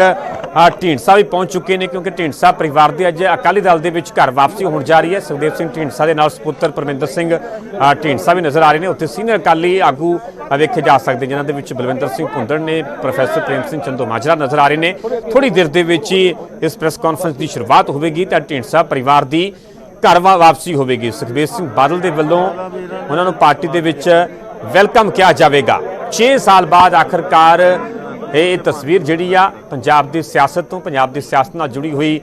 ਅ, ਢੀਂਡਸਾ ਵੀ ਪਹੁੰਚ ਚੁੱਕੇ ਨੇ ਕਿਉਂਕਿ ਢੀਂਡਸਾ ਪਰਿਵਾਰ ਦੀ ਅੱਜ ਅਕਾਲੀ ਦਲ ਦੇ ਵਿੱਚ ਘਰ ਵਾਪਸੀ ਹੋਣ ਜਾ ਰਹੀ ਹੈ। ਸੁਖਦੇਵ ਸਿੰਘ ਢੀਂਡਸਾ ਦੇ ਨਾਲ ਸੁਪੁੱਤਰ ਪਰਮਿੰਦਰ ਸਿੰਘ ਢੀਂਡਸਾ ਵੀ ਨਜ਼ਰ ਆ ਰਹੇ ਨੇ। ਉੱਥੇ ਸੀਨੀਅਰ ਅਕਾਲੀ ਆਗੂ ਵੇਖੇ ਜਾ ਸਕਦੇ ਜਿਨ੍ਹਾਂ ਦੇ ਵਿੱਚ ਬਲਵਿੰਦਰ ਸਿੰਘ ਭੁੰਦੜ ਨੇ ਪ੍ਰੋਫੈਸਰ ਪ੍ਰੇਮ ਸਿੰਘ ਚੰਦੋ ਮਾਜਰਾ ਨਜ਼ਰ ਆ ਰਹੇ ਨੇ। ਥੋੜੀ ਦੇਰ ਦੇ ਵਿੱਚ ਹੀ ਇਸ ਪ੍ਰੈਸ ਕਾਨਫਰੰਸ ਦੀ ਸ਼ੁਰੂਆਤ ਹੋਵੇਗੀ ਤਾਂ ਢੀਂਡਸਾ ਪਰਿਵਾਰ ਦੀ ਘਰ ਵਾ- ਵਾਪਸੀ ਹੋਵੇਗੀ। ਸੁਖਬੀਰ ਸਿੰਘ ਬਾਦਲ ਦੇ ਵੱਲੋਂ ਉਹਨਾਂ ਨੂੰ ਪਾਰਟੀ ਦੇ ਵਿੱਚ ਵੈਲਕਮ ਕਿਹਾ ਜਾਵੇਗਾ। 6 ਸਾਲ ਬਾਅਦ ਆਖਰਕਾਰ ਇਹ ਤਸਵੀਰ ਜਿਹੜੀ ਆ ਪੰਜਾਬ ਦੀ ਸਿਆਸਤ ਤੋਂ, ਪੰਜਾਬ ਦੀ ਸਿਆਸਤ ਨਾਲ ਜੁੜੀ ਹੋਈ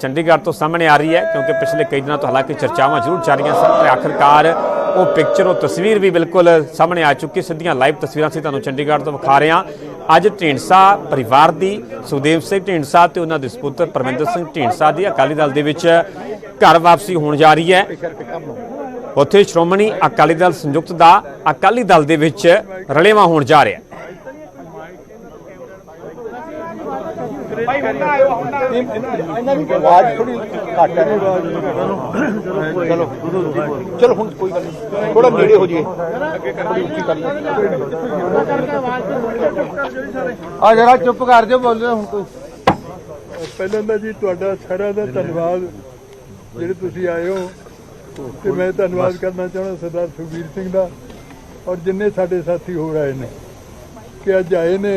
ਚੰਡੀਗੜ੍ਹ ਤੋਂ ਸਾਹਮਣੇ ਆ ਰਹੀ ਹੈ, ਕਿਉਂਕਿ ਪਿਛਲੇ ਕਈ ਦਿਨਾਂ ਤੋਂ ਹਾਲਾਂਕਿ ਚਰਚਾਵਾਂ ਜ਼ਰੂਰ ਜਾਰੀਆਂ ਸਨ, ਪਰ ਆਖਰਕਾਰ ਉਹ ਪਿਕਚਰ ਉਹ ਤਸਵੀਰ ਵੀ ਬਿਲਕੁਲ ਸਾਹਮਣੇ ਆ ਚੁੱਕੀ, ਸਿੱਧੀਆਂ ਲਾਈਵ ਤਸਵੀਰਾਂ ਸੀ ਤੁਹਾਨੂੰ ਚੰਡੀਗੜ੍ਹ ਤੋਂ ਵਿਖਾ ਰਹੇ ਹਾਂ। ਅੱਜ ਢੀਂਡਸਾ ਪਰਿਵਾਰ ਦੀ, ਸੁਖਦੇਵ ਸਿੰਘ ਢੀਂਡਸਾ ਤੇ ਉਹਨਾਂ ਦੇ ਸੁਪੁੱਤਰ ਪਰਮਿੰਦਰ ਸਿੰਘ ਢੀਂਡਸਾ ਦੀ ਅਕਾਲੀ ਦਲ ਦੇ ਵਿੱਚ ਘਰ ਵਾਪਸੀ ਹੋਣ ਜਾ ਰਹੀ ਹੈ। ਉੱਥੇ ਸ਼੍ਰੋਮਣੀ ਅਕਾਲੀ ਦਲ ਸੰਯੁਕਤ ਦਾ ਅਕਾਲੀ ਦਲ ਦੇ ਵਿੱਚ ਰਲੇਵਾਂ ਹੋਣ ਜਾ ਰਿਹਾ। ਹੈ ਆਵਾਜ਼ ਥੋੜੀ ਘੱਟ ਹੈ। ਚਲੋ ਚਲੋ ਹੁਣ ਕੋਈ ਗੱਲ ਨਹੀਂ। ਥੋੜਾ ਨੇੜੇ ਹੋ ਜਾਈਏ। ਆ ਜਰਾ ਚੁੱਪ ਕਰ ਜਾਓ ਬੋਲੋ ਹੁਣ ਕੋਈ। ਪਹਿਲਾਂ ਤਾਂ ਜੀ ਤੁਹਾਡਾ ਸਾਰਿਆਂ ਦਾ ਧੰਨਵਾਦ ਜਿਹੜੇ ਤੁਸੀਂ ਆਏ ਹੋ। ਤੇ ਮੈਂ ਧੰਨਵਾਦ ਕਰਨਾ ਚਾਹੁੰਦਾ ਸਰਦਾਰ ਸੁਖਬੀਰ ਸਿੰਘ ਦਾ ਔਰ ਜਿੰਨੇ ਸਾਡੇ ਸਾਥੀ ਹੋਰ ਆਏ ਨੇ ਕਿ ਅੱਜ ਆਏ ਨੇ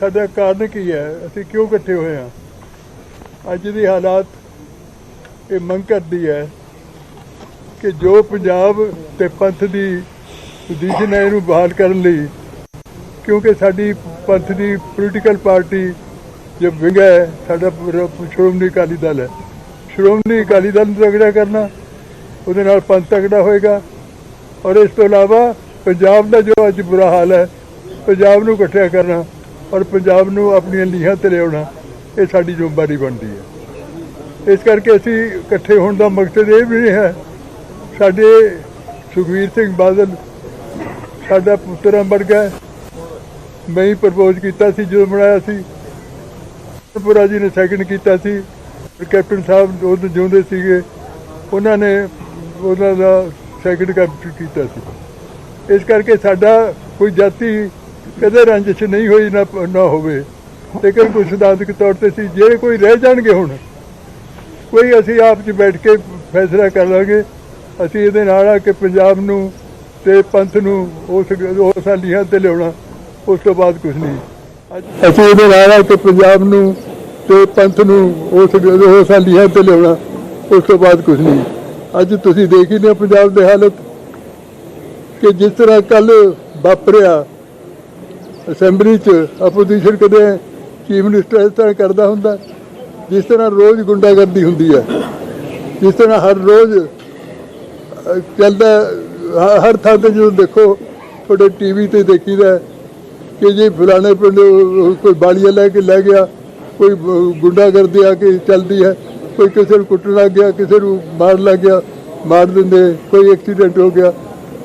ਸਾਡਾ ਕਾਰਨ ਕੀ ਹੈ? ਅਸੀਂ ਕਿਉਂ ਇਕੱਠੇ ਹੋਏ ਹਾਂ? ਅੱਜ ਦੀ ਹਾਲਾਤ ਇਹ ਮੰਗ ਕਰਦੀ ਹੈ ਕਿ ਜੋ ਪੰਜਾਬ ਤੇ ਪੰਥ ਦੀ ਪੋਜੀਸ਼ਨ ਹੈ ਇਹਨੂੰ ਬਹਾਲ ਕਰਨ ਲਈ, ਕਿਉਂਕਿ ਸਾਡੀ ਪੰਥ ਦੀ ਪੋਲੀਟੀਕਲ ਪਾਰਟੀ ਜੋ ਵਿੰਗ ਹੈ, ਸਾਡਾ ਸ਼੍ਰੋਮਣੀ ਅਕਾਲੀ ਦਲ ਹੈ। ਸ਼੍ਰੋਮਣੀ ਅਕਾਲੀ ਦਲ ਨੂੰ ਤਗੜਾ ਕਰਨਾ, ਉਹਦੇ ਨਾਲ ਪੰਥ ਤਗੜਾ ਹੋਏਗਾ। ਔਰ ਇਸ ਤੋਂ ਇਲਾਵਾ ਪੰਜਾਬ ਦਾ ਜੋ ਅੱਜ ਬੁਰਾ ਹਾਲ ਹੈ, ਪੰਜਾਬ ਨੂੰ ਇਕੱਠਿਆ ਕਰਨਾ ਔਰ ਪੰਜਾਬ ਨੂੰ ਆਪਣੀਆਂ ਲੀਹਾਂ ਤੇ ਲਿਆਉਣਾ, ਇਹ ਸਾਡੀ ਜ਼ਿੰਮੇਵਾਰੀ ਬਣਦੀ ਹੈ। ਇਸ ਕਰਕੇ ਅਸੀਂ ਇਕੱਠੇ ਹੋਣ ਦਾ ਮਕਸਦ ਇਹ ਵੀ ਹੈ, ਸਾਡੇ ਸੁਖਵੀਰ ਸਿੰਘ ਬਾਦਲ ਸਾਡਾ ਪੁੱਤਰਾਂ ਵਰਗਾ ਮੈਂ ਹੀ ਪ੍ਰਪੋਜ਼ ਕੀਤਾ ਸੀ, ਜਦੋਂ ਬਣਾਇਆ ਸੀ। ਪੁਰਾ ਜੀ ਨੇ ਸੈਕਿੰਡ ਕੀਤਾ ਸੀ। ਕੈਪਟਨ ਸਾਹਿਬ ਉਹ ਜਿਉਂਦੇ ਸੀਗੇ, ਉਹਨਾਂ ਨੇ ਉਹਨਾਂ ਦਾ ਸੈਕਿੰਡ ਕੈਪਟਨ ਕੀਤਾ ਸੀ। ਇਸ ਕਰਕੇ ਸਾਡਾ ਕੋਈ ਜਾਤੀ ਕਦੇ ਰੰਜਿਸ਼ ਨਹੀਂ ਹੋਈ ਨਾ ਨਾ ਹੋਵੇ। ਲੇਕਿਨ ਕੋਈ ਸਿਧਾਂਤਕ ਤੌਰ ਤੇ ਸੀ ਜੇ ਕੋਈ ਰਹਿ ਜਾਣਗੇ ਹੁਣ, ਕੋਈ ਅਸੀਂ ਆਪ 'ਚ ਬੈਠ ਕੇ ਫੈਸਲਾ ਕਰ ਲਾਂਗੇ। ਅਸੀਂ ਇਹਦੇ ਨਾਲ ਆ ਕਿ ਪੰਜਾਬ ਨੂੰ ਤੇ ਪੰਥ ਨੂੰ ਉਸ ਉਸ ਲੀਹਾਂ ਤੇ ਲਿਆਉਣਾ, ਉਸ ਤੋਂ ਬਾਅਦ ਕੁਝ ਨਹੀਂ। ਅਸੀਂ ਇਹਦੇ ਨਾਲ ਆ ਕਿ ਪੰਜਾਬ ਨੂੰ ਤੇ ਪੰਥ ਨੂੰ ਉਸ ਉਸ ਲੀਹਾਂ ਤੇ ਲਿਆਉਣਾ, ਉਸ ਤੋਂ ਬਾਅਦ ਕੁਝ ਨਹੀਂ। ਅੱਜ ਤੁਸੀਂ ਦੇਖ ਹੀ ਲਿਆ ਪੰਜਾਬ ਦੇ ਹਾਲਤ, ਕਿ ਜਿਸ ਤਰ੍ਹਾਂ ਕੱਲ ਵਾਪਰਿਆ ਅਸੈਂਬਲੀ 'ਚ ਆਪੋਜੀਸ਼ਨ ਕਦੇ ਚੀਫ ਮਿਨਿਸਟਰ ਇਸ ਤਰ੍ਹਾਂ ਕਰਦਾ ਹੁੰਦਾ, ਜਿਸ ਤਰ੍ਹਾਂ ਰੋਜ਼ ਗੁੰਡਾਗਰਦੀ ਹੁੰਦੀ ਹੈ, ਜਿਸ ਤਰ੍ਹਾਂ ਹਰ ਰੋਜ਼ ਚੱਲਦਾ, ਹ- ਹਰ ਥਾਂ ਤੇ ਜਦੋਂ ਦੇਖੋ, ਤੁਹਾਡੇ ਟੀਵੀ ਤੇ ਦੇਖੀਦਾ ਹੈ ਕਿ ਜੀ ਫਲਾਣੇ ਪਿੰਡ ਕੋਈ ਬਾਲੀਆ ਲੈ ਕੇ ਲੈ ਗਿਆ, ਕੋਈ ਗੁੰਡਾਗਰਦੀ ਆ ਕੇ ਚੱਲਦੀ ਹੈ, ਕੋਈ ਕਿਸੇ ਨੂੰ ਕੁੱਟਣ ਲੱਗ ਗਿਆ, ਕਿਸੇ ਨੂੰ ਮਾਰ ਲੱਗ ਗਿਆ, ਮਾਰ ਦਿੰਦੇ, ਕੋਈ ਐਕਸੀਡੈਂਟ ਹੋ ਗਿਆ।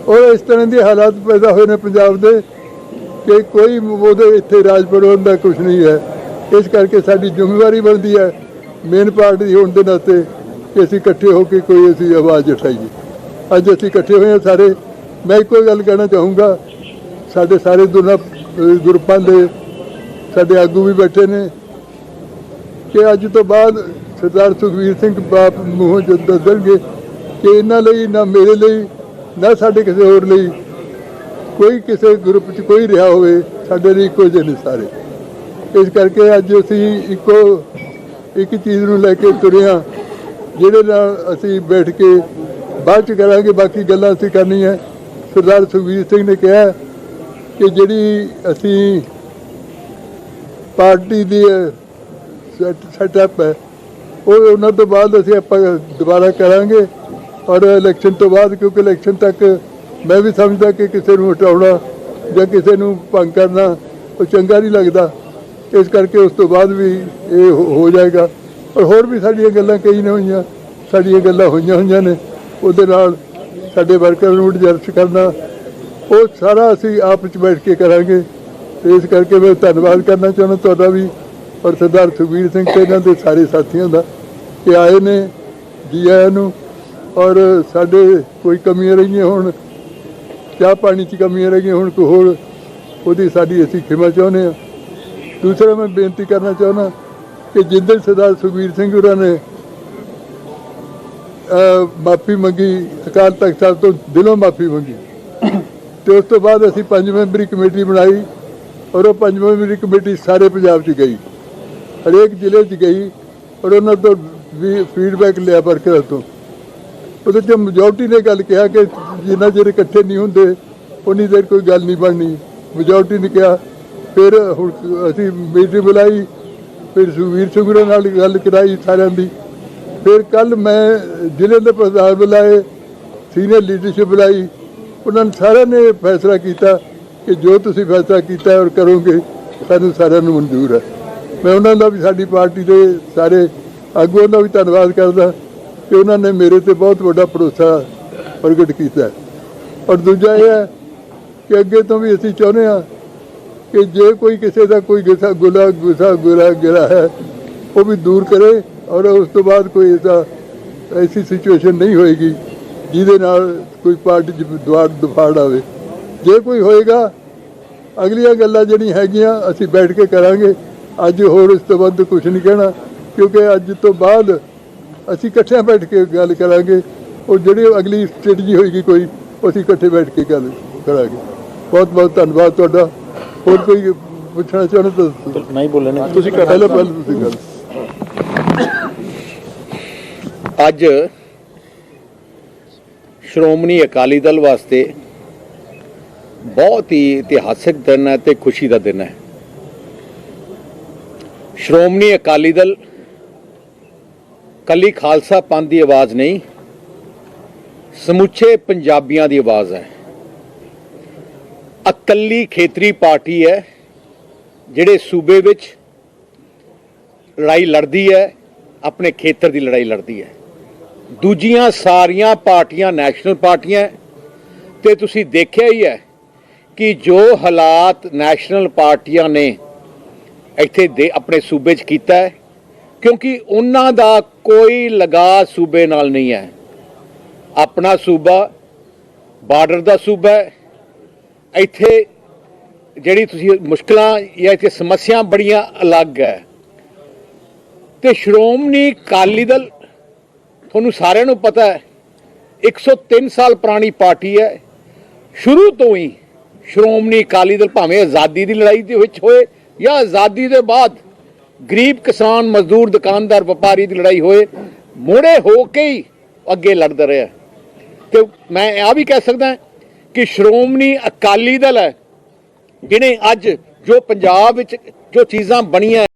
ਔਰ ਇਸ ਤਰ੍ਹਾਂ ਦੇ ਹਾਲਾਤ ਪੈਦਾ ਹੋਏ ਨੇ ਪੰਜਾਬ ਦੇ ਕਿ ਕੋਈ ਉਹਦੇ ਇੱਥੇ ਰਾਜ ਪ੍ਰਬੰਧ ਦਾ ਕੁਝ ਨਹੀਂ ਹੈ। ਇਸ ਕਰਕੇ ਸਾਡੀ ਜ਼ਿੰਮੇਵਾਰੀ ਬਣਦੀ ਹੈ ਮੇਨ ਪਾਰਟੀ ਹੋਣ ਦੇ ਨਾਤੇ ਕਿ ਅਸੀਂ ਇਕੱਠੇ ਹੋ ਕੇ ਕੋਈ ਅਸੀਂ ਆਵਾਜ਼ ਉਠਾਈਏ। ਅੱਜ ਅਸੀਂ ਇਕੱਠੇ ਹੋਏ ਹਾਂ ਸਾਰੇ। ਮੈਂ ਇੱਕੋ ਗੱਲ ਕਹਿਣਾ ਚਾਹੂੰਗਾ, ਸਾਡੇ ਸਾਰੇ ਦੋਨਾਂ ਗਰੁੱਪਾਂ ਦੇ, ਸਾਡੇ ਆਗੂ ਵੀ ਬੈਠੇ ਨੇ ਕਿ ਅੱਜ ਤੋਂ ਬਾਅਦ ਸਰਦਾਰ ਸੁਖਵੀਰ ਸਿੰਘ ਬਾਪ ਮੂੰਹੋਂ ਜਦ ਦੱਸਣਗੇ ਕਿ ਇਹਨਾਂ ਲਈ ਨਾ ਮੇਰੇ ਲਈ, ਨਾ ਸਾਡੇ ਕਿਸੇ ਹੋਰ ਲਈ ਕੋਈ ਕਿਸੇ ਗਰੁੱਪ 'ਚ ਕੋਈ ਰਿਹਾ ਹੋਵੇ, ਸਾਡੇ ਲਈ ਇੱਕੋ ਜਿਹੇ ਨੇ ਸਾਰੇ। ਇਸ ਕਰਕੇ ਅੱਜ ਅਸੀਂ ਇੱਕੋ, ਇੱਕ ਚੀਜ਼ ਨੂੰ ਲੈ ਕੇ ਤੁਰੇ ਹਾਂ, ਜਿਹਦੇ ਨਾਲ ਅਸੀਂ ਬੈਠ ਕੇ ਬਾਅਦ ਚ ਕਰਾਂਗੇ, ਬਾਕੀ ਗੱਲਾਂ ਅਸੀਂ ਕਰਨੀਆਂ। ਸਰਦਾਰ ਸੁਖਵੀਰ ਸਿੰਘ ਨੇ ਕਿਹਾ ਕਿ ਜਿਹੜੀ ਅਸੀਂ ਪਾਰਟੀ ਦੀ ਸੈਟਅਪ ਹੈ, ਉਹ ਉਹਨਾਂ ਤੋਂ ਬਾਅਦ ਅਸੀਂ ਆਪਾਂ ਦੁਬਾਰਾ ਕਰਾਂਗੇ, ਔਰ ਇਲੈਕਸ਼ਨ ਤੋਂ ਬਾਅਦ, ਕਿਉਂਕਿ ਇਲੈਕਸ਼ਨ ਤੱਕ ਮੈਂ ਵੀ ਸਮਝਦਾ ਕਿ ਕਿਸੇ ਨੂੰ ਹਟਾਉਣਾ ਜਾਂ ਕਿਸੇ ਨੂੰ ਭੰਗ ਕਰਨਾ ਉਹ ਚੰਗਾ ਨਹੀਂ ਲੱਗਦਾ। ਇਸ ਕਰਕੇ ਉਸ ਤੋਂ ਬਾਅਦ ਵੀ ਇਹ ਹੋ- ਜਾਏਗਾ। ਔਰ ਹੋਰ ਵੀ ਸਾਡੀਆਂ ਗੱਲਾਂ ਕਈ ਨੇ ਹੋਈਆਂ। ਸਾਡੀਆਂ ਗੱਲਾਂ ਹੋਈਆਂ ਹੋਈਆਂ ਨੇ। ਉਹਦੇ ਨਾਲ ਸਾਡੇ ਵਰਕਰ ਨੂੰ ਐਡਜਸਟ ਕਰਨਾ, ਉਹ ਸਾਰਾ ਅਸੀਂ ਆਪ ਵਿੱਚ ਬੈਠ ਕੇ ਕਰਾਂਗੇ। ਇਸ ਕਰਕੇ ਮੈਂ ਧੰਨਵਾਦ ਕਰਨਾ ਚਾਹੁੰਦਾ ਤੁਹਾਡਾ ਵੀ ਔਰ ਸਰਦਾਰ ਸੁਖਬੀਰ ਸਿੰਘ ਤੇ ਇਹਨਾਂ ਦੇ ਸਾਰੇ ਸਾਥੀਆਂ ਦਾ ਕਿ ਆਏ ਨੇ, ਜੀ ਆਇਆਂ ਨੂੰ। ਔਰ ਸਾਡੇ ਕੋਈ ਕਮੀਆਂ ਰਹੀਆਂ ਹੋਣ ਚਾਹ ਪਾਣੀ 'ਚ ਕਮੀਆਂ ਰਹਿ ਗਈਆਂ, ਹੁਣ ਕੋਈ ਹੋਰ ਉਹਦੀ ਸਾਡੀ ਅਸੀਂ ਖਿਮਾ ਚਾਹੁੰਦੇ ਹਾਂ। ਦੂਸਰਾ ਮੈਂ ਬੇਨਤੀ ਕਰਨਾ ਚਾਹੁੰਦਾ ਕਿ ਜਿੱਦਣ ਸਰਦਾਰ ਸੁਖਬੀਰ ਸਿੰਘ ਹੋਰਾਂ ਨੇ ਮਾਫੀ ਮੰਗੀ, ਅਕਾਲ ਤਖਤ ਸਾਹਿਬ ਤੋਂ ਦਿਲੋਂ ਮਾਫੀ ਮੰਗੀ। ਤੇ ਉਸ ਤੋਂ ਬਾਅਦ ਅਸੀਂ ਪੰਜ ਮੈਂਬਰੀ ਕਮੇਟੀ ਬਣਾਈ ਔਰ ਉਹ ਪੰਜ ਮੈਂਬਰੀ ਕਮੇਟੀ ਸਾਰੇ ਪੰਜਾਬ 'ਚ ਗਈ। ਹਰੇਕ ਜ਼ਿਲ੍ਹੇ 'ਚ ਗਈ ਔਰ ਉਹਨਾਂ ਤੋਂ ਵੀ ਫੀਡਬੈਕ ਲਿਆ ਵਰਕਰਾਂ ਤੋਂ। ਉਹਦੇ 'ਚ ਮੈਜੋਰਟੀ ਨੇ ਗੱਲ ਕਿਹਾ ਕਿ ਜਿੰਨਾ ਚਿਰ ਇਕੱਠੇ ਨਹੀਂ ਹੁੰਦੇ, ਉਨੀ ਦੇਰ ਕੋਈ ਗੱਲ ਨਹੀਂ ਬਣਨੀ। ਮੈਜੋਰਟੀ ਨੇ ਕਿਹਾ, ਫਿਰ ਹੁਣ ਅਸੀਂ ਮੀਟਿੰਗ ਬੁਲਾਈ, ਫਿਰ ਸੁਖਬੀਰ ਸਿੰਘ ਨਾਲ ਗੱਲ ਕਰਾਈ ਸਾਰਿਆਂ ਦੀ। ਫਿਰ ਕੱਲ ਮੈਂ ਜ਼ਿਲ੍ਹੇ ਦੇ ਪ੍ਰਧਾਨ ਬੁਲਾਏ ਸੀਨੀਅਰ ਲੀਡਰਸ਼ਿਪ ਬੁਲਾਈ, ਉਹਨਾਂ ਨੇ ਸਾਰਿਆਂ ਨੇ ਫੈਸਲਾ ਕੀਤਾ ਕਿ ਜੋ ਤੁਸੀਂ ਫੈਸਲਾ ਕੀਤਾ ਔਰ ਕਰੋਗੇ, ਸਾਨੂੰ ਸਾਰਿਆਂ ਨੂੰ ਮਨਜ਼ੂਰ ਹੈ। ਮੈਂ ਉਹਨਾਂ ਦਾ ਵੀ ਸਾਡੀ ਪਾਰਟੀ ਦੇ ਸਾਰੇ ਆਗੂਆਂ ਦਾ ਵੀ ਧੰਨਵਾਦ ਕਰਦਾ। ਕਿ ਉਹਨਾਂ ਨੇ ਮੇਰੇ ਤੇ ਬਹੁਤ ਵੱਡਾ ਭਰੋਸਾ ਪ੍ਰਗਟ ਕੀਤਾ ਔਰ ਦੂਜਾ ਇਹ ਹੈ ਕਿ ਅੱਗੇ ਤੋਂ ਵੀ ਅਸੀਂ ਚਾਹੁੰਦੇ ਹਾਂ ਕਿ ਜੇ ਕੋਈ ਕਿਸੇ ਦਾ ਕੋਈ ਗੁੱਸਾ ਗੁਲਾ ਗੁੱਸਾ ਗੁਲਾ ਗਿਰਾ ਹੈ, ਉਹ ਵੀ ਦੂਰ ਕਰੇ ਔਰ ਉਸ ਤੋਂ ਬਾਅਦ ਕੋਈ ਐਸਾ ਐਸੀ ਸਿਚੁਏਸ਼ਨ ਨਹੀਂ ਹੋਏਗੀ ਜਿਹਦੇ ਨਾਲ ਕੋਈ ਪਾਰਟੀ 'ਚ ਦੁਆਰ ਦਫਾੜ ਆਵੇ। ਜੇ ਕੋਈ ਹੋਏਗਾ, ਅਗਲੀਆਂ ਗੱਲਾਂ ਜਿਹੜੀਆਂ ਹੈਗੀਆਂ ਅਸੀਂ ਬੈਠ ਕੇ ਕਰਾਂਗੇ। ਅੱਜ ਹੋਰ ਇਸ ਤੋਂ ਵੱਧ ਕੁਝ ਨਹੀਂ ਕਹਿਣਾ, ਕਿਉਂਕਿ ਅੱਜ ਤੋਂ ਬਾਅਦ ਅਸੀਂ ਇਕੱਠਿਆਂ ਬੈਠ ਕੇ ਗੱਲ ਕਰਾਂਗੇ ਉਹ ਜਿਹੜੀ ਅਗਲੀ ਸਟ੍ਰੈਟਜੀ ਹੋਏਗੀ ਕੋਈ ਅਸੀਂ ਇਕੱਠੇ ਬੈਠ ਕੇ ਗੱਲ ਕਰਾਂਗੇ। ਬਹੁਤ ਬਹੁਤ ਧੰਨਵਾਦ ਤੁਹਾਡਾ। ਹੋਰ ਕੋਈ ਪੁੱਛਣਾ ਚਾਹੁੰਦੇ ਤਾਂ। ਨਹੀਂ ਬੋਲਣੇ ਤੁਸੀਂ ਪਹਿਲਾਂ ਪਹਿਲਾਂ ਤੁਸੀਂ ਗੱਲ। ਅੱਜ ਸ਼੍ਰੋਮਣੀ ਅਕਾਲੀ ਦਲ ਵਾਸਤੇ ਬਹੁਤ ਹੀ ਇਤਿਹਾਸਿਕ ਦਿਨ ਹੈ ਤੇ ਖੁਸ਼ੀ ਦਾ ਦਿਨ ਹੈ। ਸ਼੍ਰੋਮਣੀ ਅਕਾਲੀ ਦਲ ਕੱਲੀ ਖਾਲਸਾ ਪੰਥ ਦੀ ਆਵਾਜ਼ ਨਹੀਂ, ਸਮੁੱਚੇ ਪੰਜਾਬੀਆਂ ਦੀ ਆਵਾਜ਼ ਹੈ। ਇਕੱਲੀ ਖੇਤਰੀ ਪਾਰਟੀ ਹੈ, ਜਿਹੜੇ ਸੂਬੇ ਵਿੱਚ ਲੜਾਈ ਲੜਦੀ ਹੈ, ਆਪਣੇ ਖੇਤਰ ਦੀ ਲੜਾਈ ਲੜਦੀ ਹੈ। ਦੂਜੀਆਂ ਸਾਰੀਆਂ ਪਾਰਟੀਆਂ ਨੈਸ਼ਨਲ ਪਾਰਟੀਆਂ ਹੈ, ਤੇ ਤੁਸੀਂ ਦੇਖਿਆ ਹੀ ਹੈ ਕਿ ਜੋ ਹਾਲਾਤ ਨੈਸ਼ਨਲ ਪਾਰਟੀਆਂ ਨੇ ਇੱਥੇ ਦੇ ਆਪਣੇ ਸੂਬੇ 'ਚ ਕੀਤਾ ਹੈ ਕਿਉਂਕਿ ਉਹਨਾਂ ਦਾ ਕੋਈ ਲਗਾ ਸੂਬੇ ਨਾਲ ਨਹੀਂ ਹੈ। ਆਪਣਾ ਸੂਬਾ, ਬਾਰਡਰ ਦਾ ਸੂਬਾ ਹੈ। ਇੱਥੇ ਜਿਹੜੀ ਤੁਸੀਂ ਮੁਸ਼ਕਲਾਂ ਜਾਂ ਇੱਥੇ ਸਮੱਸਿਆ ਬੜੀਆਂ ਅਲੱਗ ਹੈ। ਤੇ ਸ਼੍ਰੋਮਣੀ ਅਕਾਲੀ ਦਲ, ਤੁਹਾਨੂੰ ਸਾਰਿਆਂ ਨੂੰ ਪਤਾ ਹੈ 103 ਸਾਲ ਪੁਰਾਣੀ ਪਾਰਟੀ ਹੈ। ਸ਼ੁਰੂ ਤੋਂ ਹੀ ਸ਼੍ਰੋਮਣੀ ਅਕਾਲੀ ਦਲ ਭਾਵੇਂ ਆਜ਼ਾਦੀ ਦੀ ਲੜਾਈ ਦੇ ਵਿੱਚ ਹੋਏ ਜਾਂ ਆਜ਼ਾਦੀ ਦੇ ਬਾਅਦ ਗਰੀਬ ਕਿਸਾਨ, ਮਜ਼ਦੂਰ, ਦੁਕਾਨਦਾਰ, ਵਪਾਰੀ ਦੀ ਲੜਾਈ ਹੋਏ, ਮੋੜੇ ਹੋ ਕੇ ਹੀ ਅੱਗੇ ਲੜਦਾ ਰਿਹਾ। ਤੇ ਮੈਂ ਆ ਵੀ ਕਹਿ ਸਕਦਾ ਕਿ ਸ਼੍ਰੋਮਣੀ ਅਕਾਲੀ ਦਲ ਹੈ, ਜਿਹਨੇ ਅੱਜ ਜੋ ਪੰਜਾਬ ਵਿੱਚ ਜੋ ਚੀਜ਼ਾਂ ਬਣੀਆਂ